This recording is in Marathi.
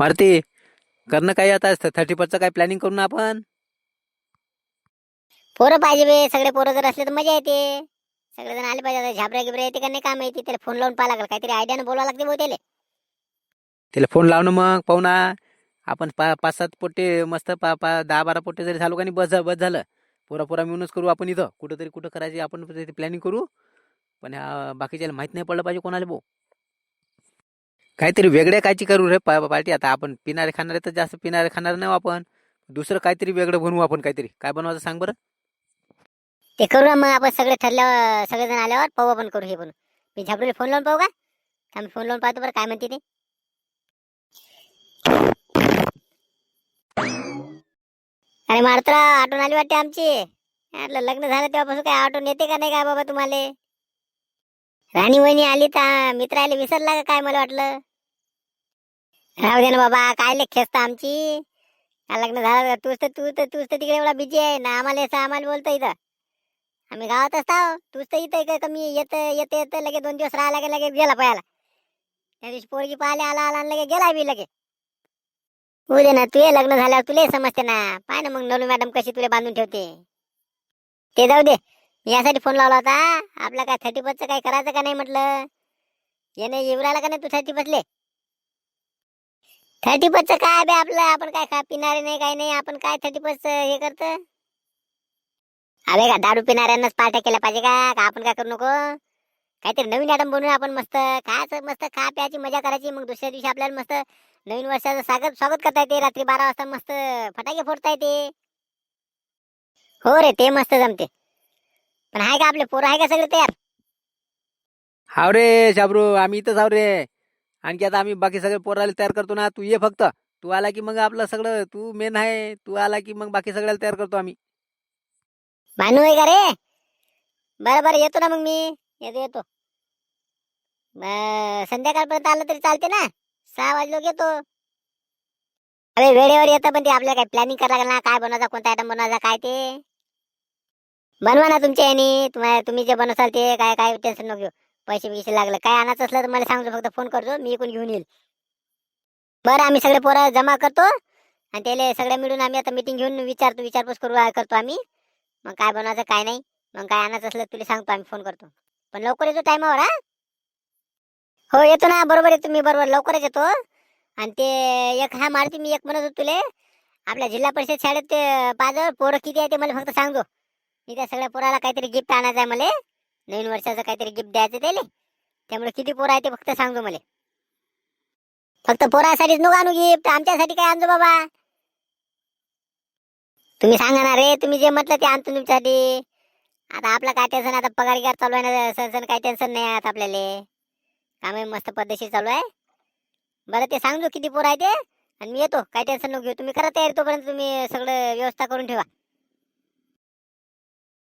मारती करणं काही आता थर्टी फर्स्टचं काय प्लॅनिंग करू ना आपण? पोरं पाहिजे बे. सगळे पोरं जर असले तर मजा येते. सगळेजण आले पाहिजे. आता झाबऱ्या गिबऱ्या येते का नाही काम येते. त्याला फोन लावून पाहा लागेल. काहीतरी आयडियानं बोलावं लागते भाऊ त्याला. त्याला फोन लावणं मग. पाहू ना. आपण पा पाच सात पोटे मस्त पा पा दहा बारा पोटे जरी झालो का नाही बस झा- बस झालं. पोरा पोरा मिळूनच करू आपण इथं. कुठंतरी कुठं करायची आपण प्लॅनिंग करू. पण ह्या बाकीच्याला माहीत नाही पडलं पाहिजे कोणाला भाऊ. काहीतरी वेगळ्या कायची करू रे पा- पार्टी. आता आपण पिणारे खाणारे तर जास्त पिणारे खाणार नाही हो आपण. दुसरं काहीतरी वेगळं बनवू आपण काहीतरी. काय बनवायचं सांग बरं? ते करू ना मग आपण सगळे ठरल्यावर सगळेजण आल्यावर पाहू आपण करू हे पण मी झाबरूला फोन लावून पाहू का? आम्ही फोन लावून पाहतो बरं काय म्हणते ते? अरे मारतरा आठवण आली वाटते आमची. म्हटलं लग्न झालं तेव्हापासून काय आठवण येते का नाही काय बाबा तुम्हाला? राणी वहिनी आली तर मित्र आले विसरला का काय मला वाटलं? राहू दे ना बाबा काय लेख खेचता आमची? काय लग्न झालं तूच तर तू तर तूच तर तिकडे एवढा बिजी आहे ना आम्हाला असं आम्हाला बोलतो इथं. आम्ही गावात असतो तूच तर इथं काय कमी येत येत येत लगे दोन दिवस राहिला की लगेच गेला पाहायला. त्या दिवशी पोरगी पाहिले आला आला आणि लगे गेला बी लगे उद्या ना तुझे लग्न झाल्यावर तुला समजते ना. पाय ना मग नलू मॅडम कशी तुला बांधून ठेवते. ते जाऊ दे मी यासाठी फोन लावला होता. आपला काय थर्टी चं काय करायचं का नाही म्हटलं? येणे येऊ राहिला का नाही तू थर्टी बसले थर्टी चं काय बे आपलं? आपण काय खा पिणारे नाही काय नाही आपण काय थर्टी फर्स्ट हे करत? अरे का दारू पिणाऱ्यांनाच पार्ट्या केल्या पाहिजे का? का आपण काय करू नको? काहीतरी नवीन आयटम बनवून आपण मस्त. खायचं मस्त खा प्यायची मजा करायची? मग दुसऱ्या दिवशी आपल्याला मस्त नवीन वर्षाचं स्वागत स्वागत करता येते. रात्री बारा वाजता मस्त फटाके फोडता येते. हो रे ते मस्त जमते. पण आहे का आपले पोरं? आहे का सगळे तयार? हाव रे शाबरू आम्ही इथंच आहो रे. आणखी आता आम्ही बाकी सगळे पोराला तयार करतो ना तू ये फक्त. तू आला की मग आपलं सगळं तू मेन आहे. तू आला की मग बाकी सगळ्याला तयार करतो आम्ही. मानू आहे का रे? बरं बरं येतो ना मग मी. येतो येतो. संध्याकाळपर्यंत आलं तरी चालते ना? सहा वाजलो येतो. अरे वेळेवर येतं पण ते आपल्याला काय प्लॅनिंग करायला लागेल ना? काय बनवायचा कोणता आयटम बनवायचा काय ते? बनवा ना तुमच्या याने. तुम्हाला तुम्ही जे बनवसाल ते काय काय टेन्शन नको घेऊ. पैसे बिसे लागलं. काय आणायचं असलं तर मला सांगतो फक्त फोन करतो मी इकडून घेऊन येईल. बरं आम्ही सगळे पोरं जमा करतो आणि त्याला सगळे मिळून आम्ही आता मिटिंग घेऊन विचारतो विचारपूस करू करतो आम्ही. मग काय बनवायचं काय नाही. मग काय आणायचं असलं तुला सांगतो आम्ही फोन करतो. पण लवकर येतो टायमावर हा हो येतो ना. बरोबर येतो मी बरोबर. लवकरच येतो. आणि ते एक हा मारुती मी एक म्हणत होतो तुले. आपल्या जिल्हा परिषद शाळेत ते पाजळ पोरं किती आहे ते मला फक्त सांगतो मी त्या सगळ्या पोराला काहीतरी गिफ्ट आणायचं आहे मला. नवीन वर्षाचं काहीतरी गिफ्ट द्यायचं त्याले. त्यामुळे किती पोरं आहे ते फक्त सांगतो मला. फक्त पोरासाठीच नको आणू गिफ्ट आमच्यासाठी काय आणतो बाबा? तुम्ही सांगा ना रे तुम्ही जे म्हटलं ते आणतो तुमच्यासाठी. आता आपला काय टेन्शन आता पगार गिगार चालू आहे ना सण काही टेन्शन नाही आता आपल्याला. काम मस्त पद्धतशीर चालू आहे. बरं ते सांगतो किती पोर आहे ते. आणि मी येतो. काय टेन्शन नको घेऊ. तुम्ही करा तयारी तोपर्यंत तुम्ही सगळं व्यवस्था करून ठेवा.